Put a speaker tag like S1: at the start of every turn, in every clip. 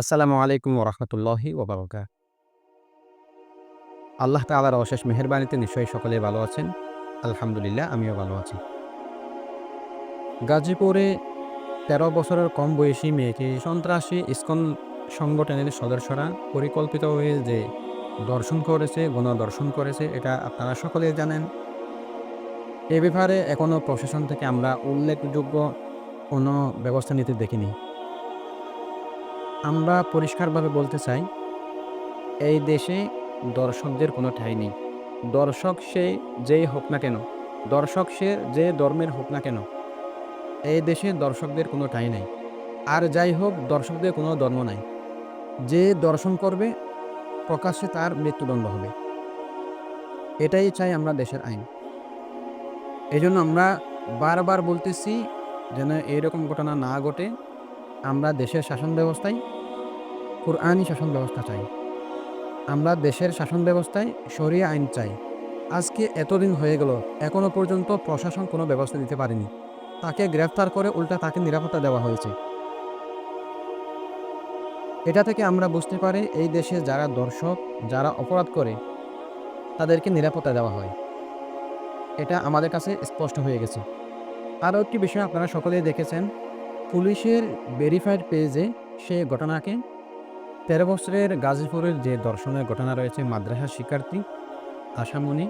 S1: আসসালামু আলাইকুম ওরহমতুল্লাহি ওবরকা আল্লাহ তালার অশেষ মেহরবানিতে নিশ্চয়ই সকলে ভালো আছেন। আলহামদুলিল্লাহ, আমিও ভালো আছি। গাজীপুরে তেরো বছরের কম বয়সী মেয়েকে সন্ত্রাসী ইস্কন সংগঠনের সদস্যরা পরিকল্পিত হয়ে যে দর্শন করেছে, গণদর্শন করেছে, এটা আপনারা সকলেই জানেন। এ ব্যাপারে এখনও প্রশাসন থেকে আমরা উল্লেখযোগ্য কোনো ব্যবস্থা নিতে দেখিনি। আমরা পরিষ্কারভাবে বলতে চাই, এই দেশে দর্শকদের কোনো ঠাঁই নেই। দর্শক সে যেই হোক না কেন, দর্শক সে যে ধর্মের হোক না কেন, এই দেশে দর্শকদের কোনো ঠাঁই নেই। আর যাই হোক, দর্শকদের কোনো ধর্ম নাই। যে দর্শন করবে, প্রকাশ্যে তার মৃত্যুদণ্ড হবে। এটাই চাই আমরা দেশের আইন। এই জন্য আমরা বারবার বলতেছি, যেন এইরকম ঘটনা না ঘটে। আমরা দেশের শাসন ব্যবস্থায় কোরআনই শাসন ব্যবস্থা চাই। আমরা দেশের শাসন ব্যবস্থায় সরিয়ে আইন চাই। আজকে এতদিন হয়ে গেল এখনও পর্যন্ত প্রশাসন কোনো ব্যবস্থা দিতে পারেনি। তাকে গ্রেফতার করে উল্টা তাকে নিরাপত্তা দেওয়া হয়েছে। এটা থেকে আমরা বুঝতে পারি এই দেশে যারা দর্শক, যারা অপরাধ করে, তাদেরকে নিরাপত্তা দেওয়া হয়। এটা আমাদের কাছে স্পষ্ট হয়ে গেছে। আরও একটি বিষয় আপনারা সকলেই দেখেছেন, পুলিশের ভেরিফাইড পেজে সে ঘটনাকে তেরো বছরের গাজীপুরের যে দর্শনের ঘটনা রয়েছে, মাদ্রাসা শিক্ষার্থী আশামণি,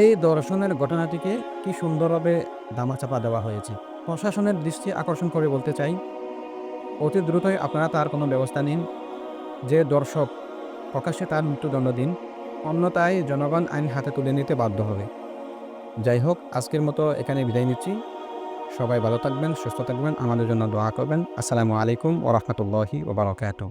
S1: এই দর্শনের ঘটনাটিকে কি সুন্দরভাবে দামাচাপা দেওয়া হয়েছে? প্রশাসনের দৃষ্টি আকর্ষণ করে বলতে চাই, অতি দ্রুতই আপনারা তার কোনো ব্যবস্থা নিন। যে দর্শক প্রকাশ্যে তার মৃত্যুদণ্ড দিন অন্যতায় জনগণ আইন হাতে তুলে নিতে বাধ্য হবে। যাই হোক, আজকের মতো এখানে বিদায় নিচ্ছি। সবাই ভালো থাকবেন, সুস্থ থাকবেন, আমাদের জন্য দোয়া করবেন। আসসালামু আলাইকুম ওরহমতুল্লাহি ওবরাকাতুহ